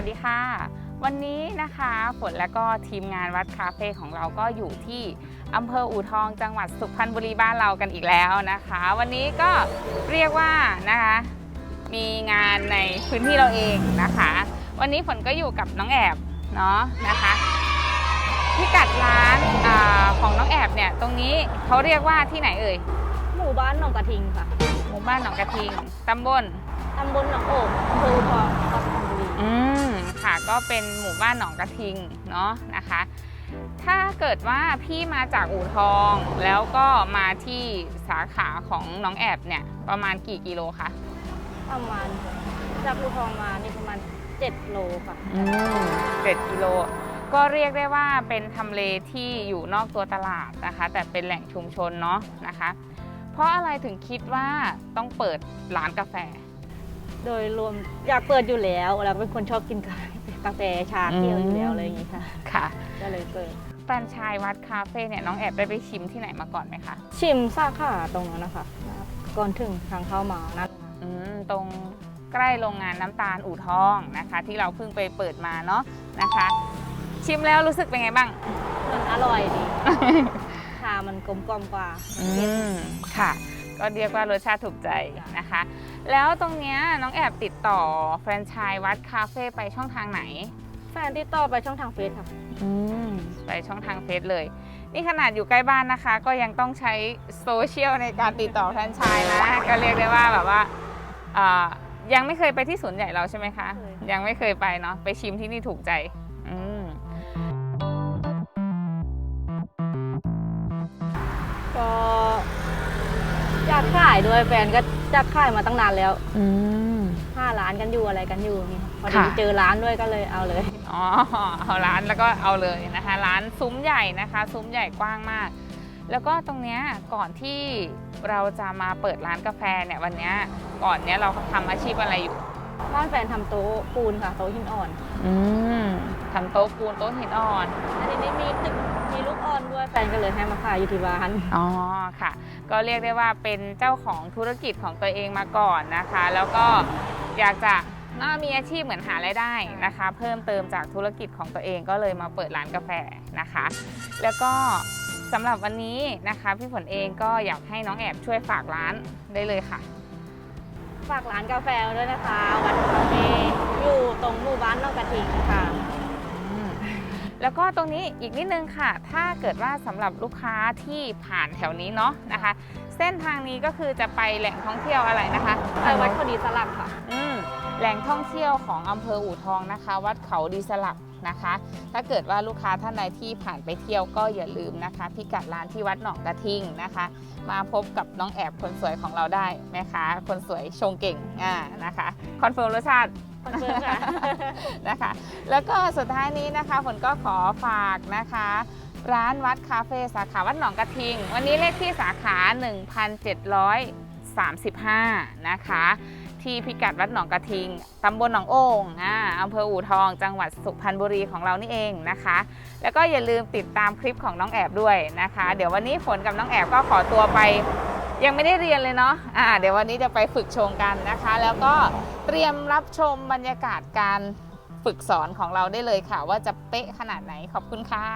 วัสดีค่ะ วันนี้นะคะฝนและก็ทีมงานวัดคาเฟ่ของเราก็อยู่ที่อำเภออู่ทองจังหวัดสุพรรณบุรีบ้านเรากันอีกแล้วนะคะ วันนี้ก็เรียกว่านะคะมีงานในพื้นที่เราเองนะคะ วันนี้ฝนก็อยู่กับน้องแอบเนาะนะคะพิกัดร้านอาของน้องแอบเนี่ยตรงนี้เขาเรียกว่าที่ไหนเอ่ยหมู่บ้านหนองกระทิงค่ะ หมู่บ้านหนองกระทิงตำบลตำบลหนองโอ่งอำเภออุทอง เป็นหมู่บ้านหนองกระทิงเนาะนะคะ ถ้าเกิดว่าพี่มาจากอู่ทองแล้วก็มาที่สาขาของน้องแอบเนี่ยประมาณกี่กิโลคะประมาณจากอุทองมานี่ประมาณ7โลค่ะอืมเจ็ดกิโลก็เรียกได้ว่าเป็นทำเลที่อยู่นอกตัวตลาดนะคะ แต่เป็นแหล่งชุมชนเนาะนะคะ เพราะอะไรถึงคิดว่าต้องเปิดร้านกาแฟ โดยรวมอยากเปิดอยู่แล้วแล้วเป็นคนชอบกินกาแฟกาแฟชาเขียวอยู่แล้วอืมอะไรอย่างงี้ค่ะ ค่ะ ก็เลยเปิดแฟรนไชายวัดคาเฟ่เนี่ยน้องแอบได้ไปชิมที่ไหนมาก่อนไหมคะชิมสาขาตรงนั้นนะคะก่อนถึงทางเข้ามานั่นอืมตรงใกล้โรงงานน้ำตาลอู่ทองนะคะ ที่เราเพิ่งไปเปิดมาเนาะนะคะ ชิมแล้วรู้สึกเป็นไงบ้าง มันอร่อยดีชามันกลมกล่อมกว่าอืมค่ะ ก็เรียกว่ารสชาติถูกใจนะคะ แล้วตรงเนี้ยน้องแอบติดต่อแฟรนไชส์วัดคาเฟ่ไปช่องทางไหน แฟนติดต่อไปช่องทางเฟซค่ะอืมไปช่องทางเฟซเลย นี่ขนาดอยู่ใกล้บ้านนะคะ ก็ยังต้องใช้โซเชียลในการติดต่อแฟรนไชส์นะ ก็เรียกได้ว่าแบบว่าอ่ายังไม่เคยไปที่สวนใหญ่เราใช่ไหมคะ เคย ยังไม่เคยไปเนาะไปชิมที่นี่ถูกใจากขายด้วยแฟนก็จะขายมาตั้งนานแล้วอืม ห้าร้านกันอยู่อะไรกันอยู่นี่พอดีค่ะ เจอร้านด้วยก็เลยเอาเลย อ๋อเอาร้านแล้วก็เอาเลยนะคะ ร้านซุ้มใหญ่นะคะ ซุ้มใหญ่กว้างมาก แล้วก็ตรงเนี้ยก่อนที่เราจะมาเปิดร้านกาแฟเนี่ยวันเนี้ยก่อนเนี้ยเราทำอาชีพอะไรอยู่ บ้านแฟนทำโต๊ะปูนค่ะโต๊ะหินอ่อนอืมทำโต๊ะปูนโต๊ะหินอ่อน แล้วทีนี้มีตึกมี ลูกอ่อนด้วยแฟนก็เลยให้มาขายอยู่ที่บ้าน อ๋อค่ะ ก็เรียกได้ว่าเป็นเจ้าของธุรกิจของตัวเองมาก่อนนะคะ แล้วก็อยากจะน่ามีอาชีพเหมือนหารายได้นะคะ เพิ่มเติมจากธุรกิจของตัวเองก็เลยมาเปิดร้านกาแฟนะคะ แล้วก็สำหรับวันนี้นะคะพี่ฝนเองก็อยากให้น้องแอบช่วยฝากร้านได้เลยค่ะ ฝากร้านกาแฟด้วยนะคะวัดคาเฟ่อยู่ตรงหมู่บ้านนอกกระทิงค่ะ แล้วก็ตรงนี้อีกนิดนึงค่ะ ถ้าเกิดว่าสำหรับลูกค้าที่ผ่านแถวนี้เนาะนะคะ เส้นทางนี้ก็คือจะไปแหล่งท่องเที่ยวอะไรนะคะไปวัดพอดีสลักค่ะ อืมแหล่งท่องเที่ยวของอำเภออู่ทองนะคะ วัดเขาดีสลักนะคะ ถ้าเกิดว่าลูกค้าท่านใดที่ผ่านไปเที่ยวก็อย่าลืมนะคะ พิกัดร้านที่วัดหนองกระทิงนะคะ มาพบกับน้องแอบคนสวยของเราได้แม่ค้าคนสวยชงเก่งอ่านะคะคอนเฟิร์มรสชาติ คอนเฟิร์มค่ะ นะคะ แล้วก็สุดท้ายนี้นะคะฝนก็ขอฝากนะคะ ร้านวัดคาเฟ่สาขาวัดหนองกระทิง วันนี้เลขที่สาขา 1735 นะคะ ที่พิกัดวัดหนองกระทิง ตำบลหนองโอ่งอ่าอำเภออู่ทอง จังหวัดสุพรรณบุรีของเรานี่เองนะคะ แล้วก็อย่าลืมติดตามคลิปของน้องแอบด้วยนะคะ เดี๋ยววันนี้ฝนกับน้องแอบก็ขอตัวไป ยังไม่ได้เรียนเลยเนาะอ่าเดี๋ยววันนี้จะไปฝึกชงกันนะคะ แล้วก็เตรียมรับชมบรรยากาศการฝึกสอนของเราได้เลยค่ะ ว่าจะเป๊ะขนาดไหนขอบคุณค่ะ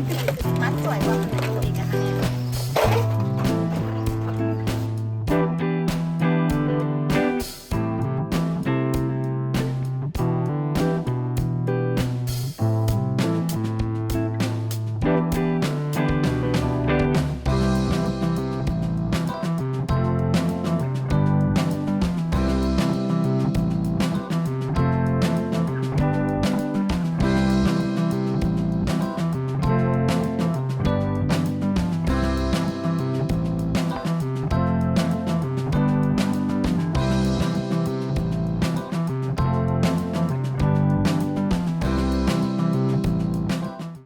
มัดสวยว่าเราอีกมัดสวยกว่ากนะคะ